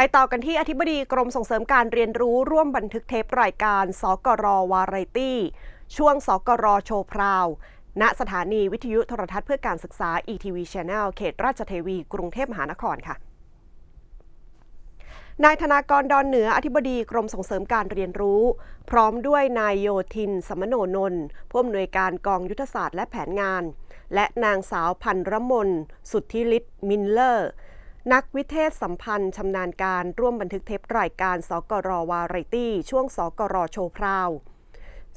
ไปต่อกันที่อธิบดีกรมส่งเสริมการเรียนรู้ร่วมบันทึกเทปรายการ สกรวาไรตี้ ช่วง สกรโชว์พราว ณสถานีวิทยุโทรทัศน์เพื่อการศึกษา ETV Channel เขตราชเทวี กรุงเทพมหานครค่ะนายธนากรดอนเหนืออธิบดีกรมส่งเสริมการเรียนรู้ พร้อมด้วยนายโยทิน สมโนนนท์ผู้อำนวยการกองยุทธศาสตร์และแผนงาน และนางสาวพันรมน สุทธิฤทธิ์มินเลอร์ นักวิเทศสัมพันธ์ชำนาญการร่วมบันทึกเทปรายการสกรวาไรตี้ช่วงสกรโชว์พราว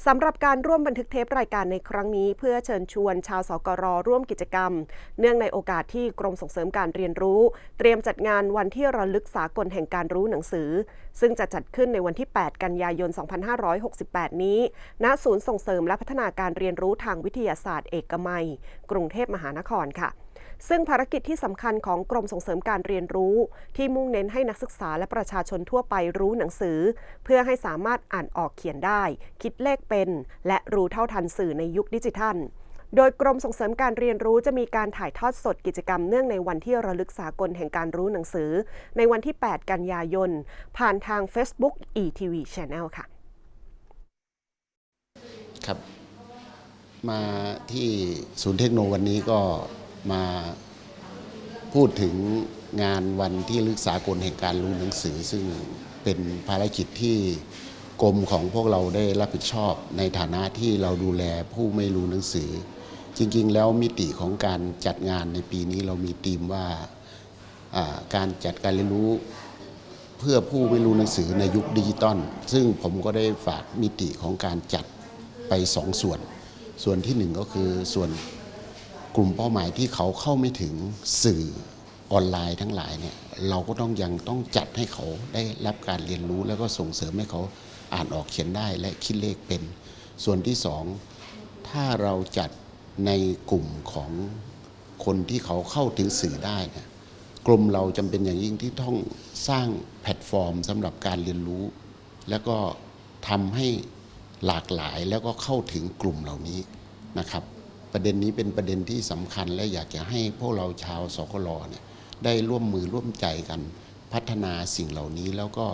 สำหรับการร่วมบันทึกเทปรายการในครั้งนี้ เพื่อเชิญชวนชาวสกรร่วมกิจกรรม เนื่องในโอกาสที่กรมส่งเสริมการเรียนรู้ เตรียมจัดงานวันที่ระลึกสากลแห่งการรู้หนังสือ ซึ่งจะจัดขึ้นในวันที่ 8 กันยายน 2568 นี้ ณศูนย์ส่งเสริมและพัฒนาการเรียนรู้ทางวิทยาศาสตร์เอกมัย กรุงเทพมหานครค่ะ ซึ่งภารกิจที่สำคัญของกรมส่งเสริมการเรียนรู้ ที่มุ่งเน้นให้นักศึกษาและประชาชนทั่วไปรู้หนังสือ เพื่อให้สามารถอ่านออกเขียนได้ คิดเลขเป็น และรู้เท่าทันสื่อในยุคดิจิทัลโดยกรมส่งเสริมการเรียนรู้จะมีการถ่ายทอดสดกิจกรรมเนื่องในวันที่ระลึกสากลแห่งการรู้หนังสือ ในวันที่ 8 กันยายน ผ่านทาง Facebook ETV Channel ค่ะ ครับ มาที่ศูนย์เทคโนวันนี้ก็ มาพูดถึงงานวันที่ลึกษากลแห่งการรู้หนังสือ ซึ่งเป็นภารกิจที่กรมของพวกเราได้รับผิดชอบในฐานะที่เราดูแลผู้ไม่รู้หนังสือ จริงๆ แล้วมิติของการจัดงานในปีนี้เรามีธีมว่าการจัดการเรียนรู้เพื่อผู้ไม่รู้หนังสือในยุคดิจิตอลซึ่งผมก็ได้ฝากมิติของการจัดไปสองส่วน ส่วนที่หนึ่งก็คือส่วน กลุ่มเป้าหมายที่เขาเข้าไม่ถึงสื่อออนไลน์ทั้งหลายเนี่ยเราก็ต้องยังต้องจัดให้เขาได้รับการเรียนรู้แล้วก็ส่งเสริมให้เขาอ่านออกเขียนได้และคิดเลขเป็น ส่วนที่สองถ้าเราจัดในกลุ่มของคนที่เขาเข้าถึงสื่อได้เนี่ยกรมเราจำเป็นอย่างยิ่งที่ต้องสร้างแพลตฟอร์มสำหรับการเรียนรู้ แล้วก็ทำให้หลากหลายแล้วก็เข้าถึงกลุ่มเหล่านี้นะครับ ประเด็นนี้เป็นประเด็นที่สำคัญและอยากจะให้พวกเราชาวสกลเนี่ยได้ร่วมมือร่วมใจกันพัฒนาสิ่งเหล่านี้แล้วก็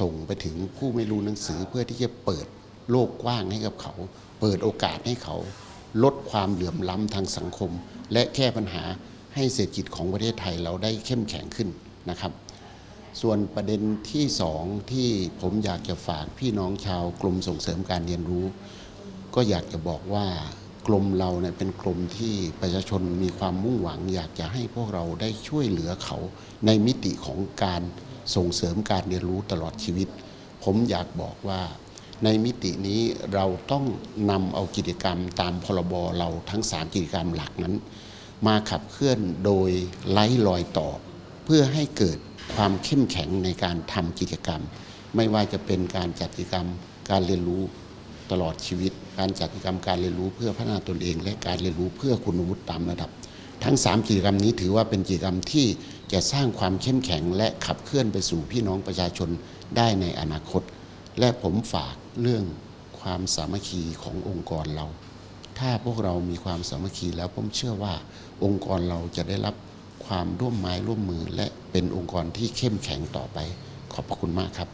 ส่งไปถึงผู้ไม่รู้หนังสือเพื่อที่จะเปิดโลกกว้างให้กับเขา เปิดโอกาสให้เขา ลดความเหลื่อมล้ำทางสังคม และแก้ปัญหาให้เศรษฐกิจของประเทศไทยเราได้เข้มแข็งขึ้นนะครับ ส่วนประเด็นที่สองที่ผมอยากจะฝากพี่น้องชาวกรมส่งเสริมการเรียนรู้ ก็อยากจะบอกว่า กรมเราเนี่ยเป็นกรมที่ประชาชนมีความมุ่งหวัง อยากจะให้พวกเราได้ช่วยเหลือเขาในมิติของการส่งเสริมการเรียนรู้ตลอดชีวิต ผมอยากบอกว่าในมิตินี้เราต้องนำเอากิจกรรมตามพรบเราทั้ง 3 กิจกรรมหลักนั้น มาขับเคลื่อนโดยไร้รอยต่อ เพื่อให้เกิดความเข้มแข็งในการทำกิจกรรม ไม่ว่าจะเป็นการจัดกิจกรรมการเรียนรู้ ตลอดชีวิต การจัดกิจกรรมการเรียนรู้เพื่อพัฒนาตนเอง และการเรียนรู้เพื่อคุณวุฒิตามระดับ ทั้ง 3 กิจกรรมนี้ถือว่าเป็นกิจกรรมที่จะสร้างความเข้มแข็ง และขับเคลื่อนไปสู่พี่น้องประชาชนได้ในอนาคต และผมฝากเรื่องความสามัคคีขององค์กรเรา ถ้าพวกเรามีความสามัคคีแล้วผมเชื่อว่าองค์กรเราจะได้รับความร่วมไม้ร่วมมือ และเป็นองค์กรที่เข้มแข็งต่อไป ขอบพระคุณมากครับ